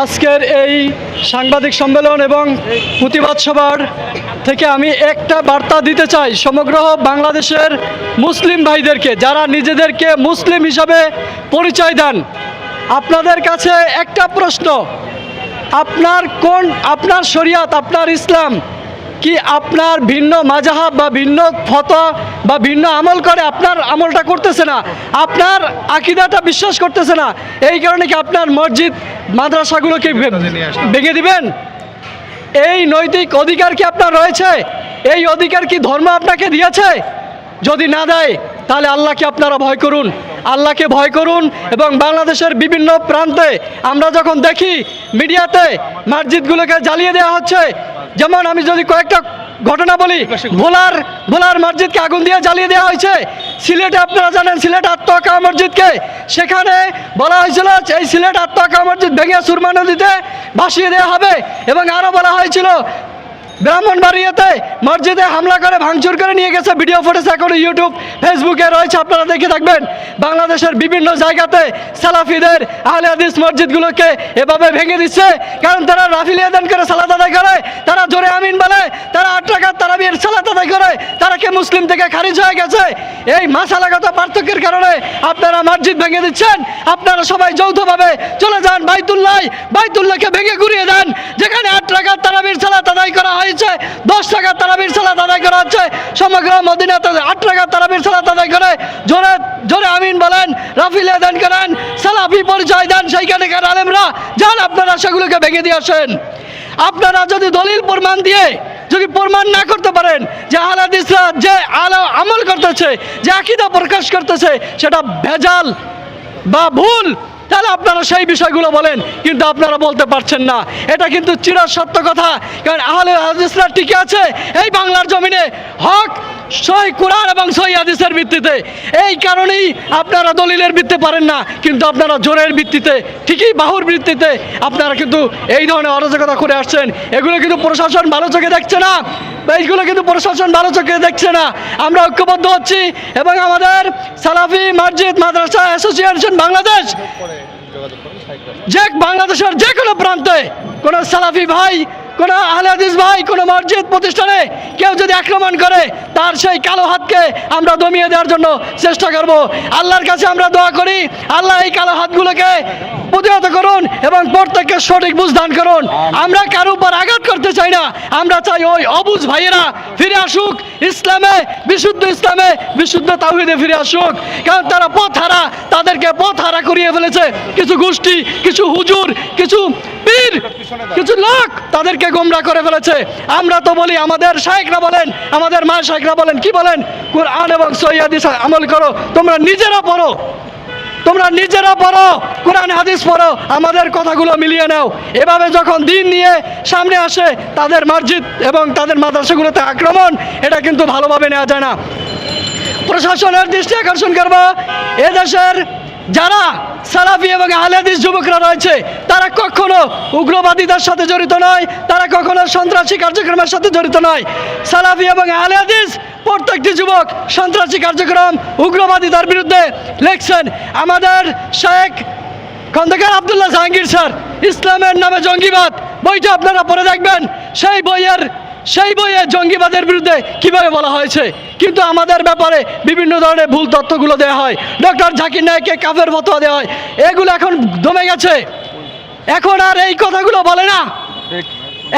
আজকের এই সাংবাদিক সম্মেলন এবং প্রতিবাদ সভার থেকে আমি একটা বার্তা দিতে চাই সমগ্র বাংলাদেশের মুসলিম ভাইদেরকে, যারা নিজেদেরকে মুসলিম হিসাবে পরিচয় দেন। আপনাদের কাছে একটা প্রশ্ন, আপনার কোন, আপনার শরিয়াত, আপনার ইসলাম কি আপনার ভিন্ন মাজাহাব বা ভিন্ন ফতোয়া বা ভিন্ন আমল করে আপনার আমলটা করতেছে না? আপনার আকিদাটা বিশ্বাস করতেছে না? এই কারণে কি আপনার মসজিদ মাদ্রাসাগুলোকে ভেঙে দিবেন? এই নৈতিক অধিকার কি আপনার রয়েছে? এই অধিকার কি ধর্ম আপনাকে দিয়েছে? যদি না দেয় তাহলে আল্লাহকে আপনারা ভয় করুন। আল্লাহকে ভয় করুন এবং বাংলাদেশের বিভিন্ন প্রান্তে আমরা যখন দেখি মিডিয়াতে মসজিদগুলোকে জ্বালিয়ে দেওয়া হচ্ছে যেমন আমি যদি কয়েকটা ঘটনা বলি, ভোলার ভোলার মসজিদকে আগুন দিয়ে জ্বালিয়ে দেওয়া হয়েছে। সিলেটে আপনারা জানেন, সিলেট আত্মকা মসজিদকে। সেখানে বলা হয়েছিল এই সিলেট আত্মকা মসজিদ ভেঙে সুরমা নদীতে ভাসিয়ে দেওয়া হবে এবং আরও বলা হয়েছিল ব্রাহ্মণবাড়িয়াতে মসজিদে হামলা করে, ভাঙচুর করে নিয়ে গেছে ভিডিও ফুটেজ এখন ইউটিউব ফেসবুকে রয়েছে, আপনারা দেখে থাকবেন। বাংলাদেশের বিভিন্ন জায়গাতে সালাফিদের আহলে হাদিস মসজিদগুলোকে এভাবে ভেঙে দিচ্ছে। কারণ তারা রাফিল আদান করে সালাত আদায় করে, তারা জোরে আমিন বলে, তারা আট টাকার তারাবির সালাত আদায় করে, তারা কে মুসলিম থেকে খারিজ হয়ে গেছে? এই মাসালাগত পার্থক্যের কারণে আপনারা মসজিদ ভেঙে দিচ্ছেন। আপনারা সবাই যৌথভাবে চলে যান, বাইতুল্লাহ, বাইতুল্লাহকে ভেঙে ঘুরিয়ে দেন। যেখানে আট টাকার তারাবির সালাত আদায় করা হয়েছে দশ টাকার তারাবির সালাত আদায় করা হচ্ছে। সমগ্র মদিনাতে আট টাকার তারাবির সালাত আদায় করে। জোরে জোরে আমিন বলেন, রাফিল দান করেন, সালাফি পরিচয় দেন সেইখানেকার আলেমরা। যান আপনারা সেগুলোকে ভেঙে দিয়ে আসেন। আপনারা যদি দলিল প্রমাণ দিয়ে, যদি প্রমাণ না করতে পারেন যে আলাদিসরা যে আলা আমল করতেছে, যে আকিদা প্রকাশ করতেছে, সেটা ভেজাল বা ভুল। তাহলে আপনারা সেই বিষয়গুলো বলেন, কিন্তু আপনারা বলতে পারছেন না। এটা কিন্তু চির সত্য কথা, কারণ আহলে হাদিসরা টিকে আছে, এই বাংলার জমিনে হক, সই কোরআন এবং সই হাদিসের ভিত্তিতে। এই কারণেই আপনারা দলিলের ভিত্তিতে পারেন না, কিন্তু আপনারা জোরের ভিত্তিতে, ঠিকই বাহুর ভিত্তিতে আপনারা কিন্তু এই ধরনের অরাজকতা করে আসছেন। এগুলো কিন্তু প্রশাসন ভালো চোখে দেখছে না, এইগুলো কিন্তু প্রশাসন ভালো চোখে দেখছে না। আমরা ঐক্যবদ্ধ হচ্ছি এবং আমাদের সালাফি, মসজিদ, মাদ্রাসা, অ্যাসোসিয়েশন, বাংলাদেশ যে বাংলাদেশের যে কোনো প্রান্তে কোনো সালাফি ভাই কোনো আহলে হাদিস ভাই কোনো মসজিদ প্রতিষ্ঠানে কেউ যদি আক্রমণ করে তার সেই কালো হাতকে আমরা দমিয়ে দেওয়ার জন্য চেষ্টা করব। আল্লাহর কাছে আমরা দোয়া করি আল্লাহ এই কালো হাতগুলোকে প্রতিহত করুন এবং প্রত্যেককে সঠিক বুঝ দান করুন। আমরা কারও উপর আঘাত করতে চাই না আমরা চাই ওই অবুজ ভাইয়েরা ফিরে আসুক ইসলামে বিশুদ্ধ ইসলামে বিশুদ্ধ তাহিদে ফিরে আসুক। কারণ তারা পথ হারা তাদেরকে পথ হারা করিয়ে ফেলেছে। কিছু গোষ্ঠী কিছু হুজুর কিছু পীর কিছু লোক তাদেরকে গোমরা করে ফেলেছে। আমরা তো বলি আমাদের শাহেকরা বলেন আমাদের মা শাহেকরা বলেন কি বলেন? কোরআন এবং সৈয়াদিস আমল করো তোমরা নিজেরা পড়ো। তোমরা নিজেরা পড়ো কোরআন হাদিস পড়ো আমাদের কথাগুলো মিলিয়ে নাও। এভাবে যখন দিন নিয়ে সামনে আসে তাদের মসজিদ এবং তাদের মাদ্রাসাগুলোতে আক্রমণ এটা কিন্তু ভালোভাবে নেওয়া যায় না। প্রশাসনের দৃষ্টি আকর্ষণ করব এদেশের যারা সালাফি এবং আহলেদিস যুবকরা রয়েছে, তারা কখনো উগ্রবাদীদের সাথে জড়িত নয়, তারা কখনো সন্ত্রাসী কার্যক্রমের সাথে জড়িত নয়। সালাফি এবং আহলেদিস, প্রত্যেকটি যুবক সন্ত্রাসী কার্যক্রম উগ্রবাদীদের বিরুদ্ধে লেখছেন। আমাদের শেখ খন্দকার আবদুল্লাহ জাহাঙ্গীর স্যার, ইসলামের নামে জঙ্গিবাদ, বইটা আপনারা পড়ে দেখবেন। সেই বইয়ের সেই বইয়ে জঙ্গিবাদের বিরুদ্ধে কীভাবে বলা হয়েছে? কিন্তু আমাদের ব্যাপারে বিভিন্ন ধরনের ভুল তথ্যগুলো দেওয়া হয়। ডক্টর জাকির নায়ককে কাফের ফতোয়া দেওয়া হয়। এগুলো এখন দমে গেছে। এখন আর এই কথাগুলো বলে না।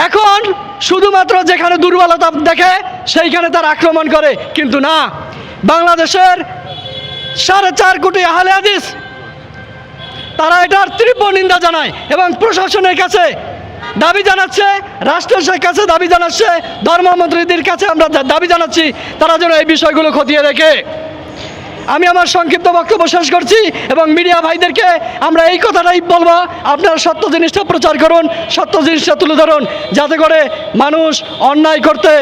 এখন শুধুমাত্র যেখানে দুর্বলতা দেখে, সেইখানে তার আক্রমণ করে, কিন্তু না। বাংলাদেশের সাড়ে চার কোটি আহলে হাদিস, তারা এটার তীব্র নিন্দা জানায় এবং প্রশাসনের কাছে দাবি জানাচ্ছে রাষ্ট্রের কাছে দাবি জানাচ্ছে, ধর্মমন্ত্রীদের কাছে আমরা দাবি জানাচ্ছি, তারা যেন এই বিষয়গুলো খতিয়ে দেখে। আমি আমার সংক্ষিপ্ত বক্তব্য শেষ করছি এবং মিডিয়া ভাইদেরকে আমরা এই কথাটাই বলব, আপনারা সত্য জিনিসটা প্রচার করুন, সত্য জিনিসটা তুলে ধরুন, যাতে করে মানুষ অন্যায় করতে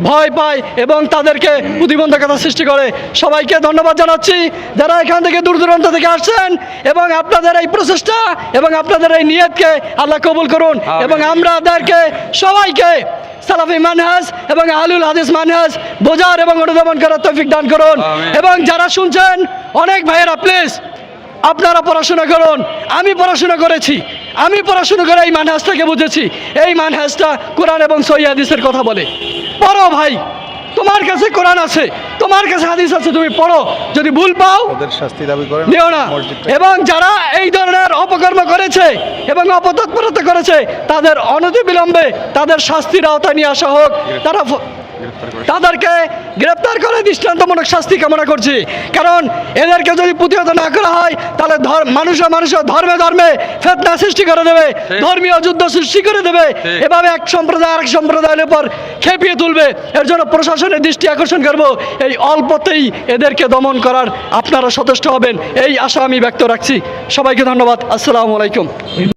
ভয় পায় এবং তাদেরকে প্রতিবন্ধকতা সৃষ্টি করে। সবাইকে ধন্যবাদ জানাচ্ছি যারা এখান থেকে দূর দূরান্ত থেকে আসছেন এবং আপনাদের এই প্রচেষ্টা এবং আপনাদের এই নিয়তকে আল্লাহ কবুল করুন। এবং আমরা আমাদেরকে সবাইকে সালাফি মানহাজ এবং আলুল হাদিস মানহাজ বোঝার এবং অনুধাবন করার তৌফিক দান করুন। এবং যারা শুনছেন অনেক ভাইয়েরা প্লিজ আপনারা পড়াশোনা করুন। আমি পড়াশোনা করেছি। আমি পড়াশুনো করে এই মানহাজটাকে বুঝেছি। এই মানহাজটা কোরআন এবং সৈয়াদিসের কথা বলে। পড়ো ভাই তোমার কাছে কোরআন আছে তোমার কাছে হাদিস আছে তুমি পড়ো যদি ভুল পাও ওদের শাস্তি দাবি করে নিও না। এবং যারা এই ধরনের অপকর্ম করেছে এবং অপতৎপরতা করেছে তাদের অনতি অনতিবিলম্বে তাদের শাস্তির আওতায় নিয়ে আসা হোক তারা তাদেরকে গ্রেপ্তার করে দৃষ্টান্তমূলক শাস্তি কামনা করছি। কারণ এদেরকে যদি প্রতিহত না করা হয় তাহলে ধর- মানুষে মানুষের ধর্মে ধর্মে ফেতনা সৃষ্টি করে দেবে ধর্মীয় যুদ্ধ সৃষ্টি করে দেবে এভাবে এক সম্প্রদায় আরেক সম্প্রদায়ের উপর খেপিয়ে তুলবে। এর জন্য প্রশাসনের দৃষ্টি আকর্ষণ করব। এই অল্পতেই এদেরকে দমন করার আপনারা সচেষ্ট হবেন। এই আশা আমি ব্যক্ত রাখছি। সবাইকে ধন্যবাদ। আসসালামু আলাইকুম।